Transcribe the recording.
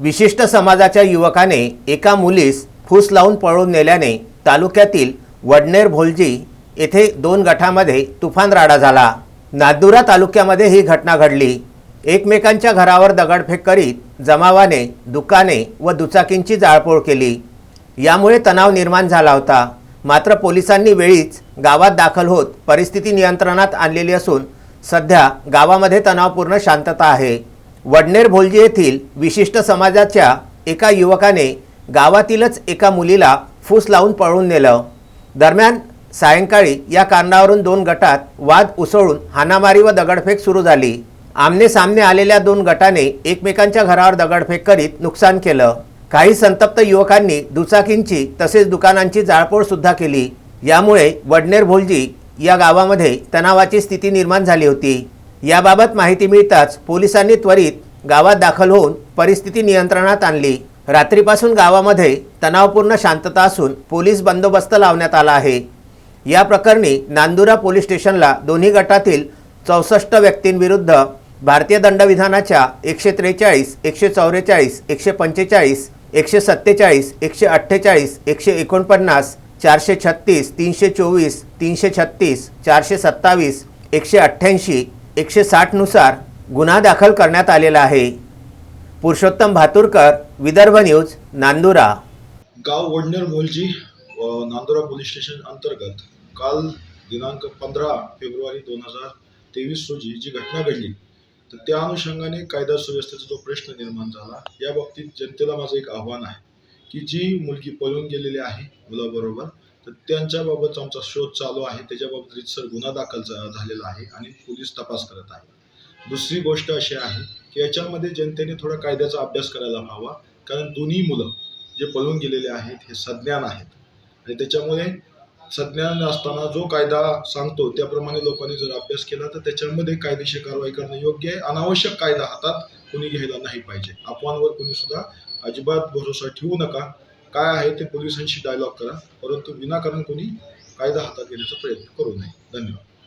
विशिष्ट समाजाच्या युवकाने एका मुलीस फूस लावून पळून नेल्याने तालुक्यातील वडनेर भोलजी येथे दोन गटामध्ये तुफान राडा झाला. नादुरा तालुक्यामध्ये ही घटना घडली. एकमेकांच्या घरावर दगडफेक करीत जमावाने दुकाने व दुचाकींची जाळपोळ केली. यामुळे तणाव निर्माण झाला होता. मात्र पोलिसांनी वेळीच गावात दाखल होत परिस्थिती नियंत्रणात आणलेली असून सध्या गावामध्ये तणावपूर्ण शांतता आहे. वडनेर भोलजी येथील विशिष्ट समाजाच्या एका युवकाने गावातीलच एका मुलीला फूस लावून पळून नेलं. दरम्यान सायंकाळी या कारणावरून दोन गटात वाद उसळून हाणामारी व दगडफेक सुरू झाली. आमने सामने आलेल्या दोन गटाने एकमेकांच्या घरावर दगडफेक करीत नुकसान केलं. काही संतप्त युवकांनी दुचाकींची तसेच दुकानांची जाळपोळ सुद्धा केली. यामुळे वडनेर भोलजी या गावामध्ये तणावाची स्थिती निर्माण झाली होती. याबाबत माहिती मिळताच पोलिसांनी त्वरित गावात दाखल होऊन परिस्थिती नियंत्रणात आणली. रात्रीपासून गावामध्ये तणावपूर्ण शांतता असून पोलीस बंदोबस्त लावण्यात आला आहे. या प्रकरणी नांदुरा पोलीस स्टेशनला दोन्ही गटातील चौसष्ट व्यक्तींविरुद्ध भारतीय दंडविधानाच्या एकशे त्रेचाळीस एकशे चौवेचाळीस एकशे पंचेचाळीस एकशे सत्तेचाळीस एकशे अठ्ठेचाळीस एकशे एकोणपन्नास चारशे छत्तीस तीनशे चोवीस तीनशे छत्तीस चारशे सत्तावीस एकशे अठ्ठ्याऐंशी एकशे साठनुसार गुन्हा दाखल करण्यात आलेला आहे. पुरुषोत्तम भातुरकर विदर्भ न्यूज नांदुरा. गाव वडनेर मोलजी नांदुरा पोलीस स्टेशन अंतर्गत काल दिनांक पंधरा फेब्रुवारी दोन हजार तेवीस रोजी जी घटना घडली तर त्या अनुषंगाने कायदा सुव्यवस्थेचा जो प्रश्न निर्माण झाला या बाबतीत जनतेला माझं एक आव्हान आहे की जी मुलगी पळून गेलेली आहे मुलाबरोबर तर त्यांच्याबाबत आमचा शोध चालू आहे. त्याच्याबाबत रितसर गुन्हा दाखल झालेला आहे आणि पोलीस तपास करत आहे. दुसरी गोष्ट अशी आहे की याच्यामध्ये जनतेने थोडा कायद्याचा अभ्यास करायला हवा. कारण दोन्ही मुलं जे पळून गेलेले आहेत हे सज्ञान आहेत. आणि त्याच्यामुळे सज्ञान असताना जो कायदा सांगतो त्याप्रमाणे लोकांनी जर अभ्यास केला तर त्याच्यामध्ये कायदेशीर कारवाई करणं योग्य आहे. अनावश्यक कायदा हातात कुणी घ्यायला नाही पाहिजे. अफवांवर कुणी सुद्धा अजिबात भरोसा ठेवू नका. काय आहे ते पोलिसांशी डायलॉग करा. परंतु विनाकारण कोणी कायदा हातात घेण्याचा प्रयत्न करू नये. धन्यवाद.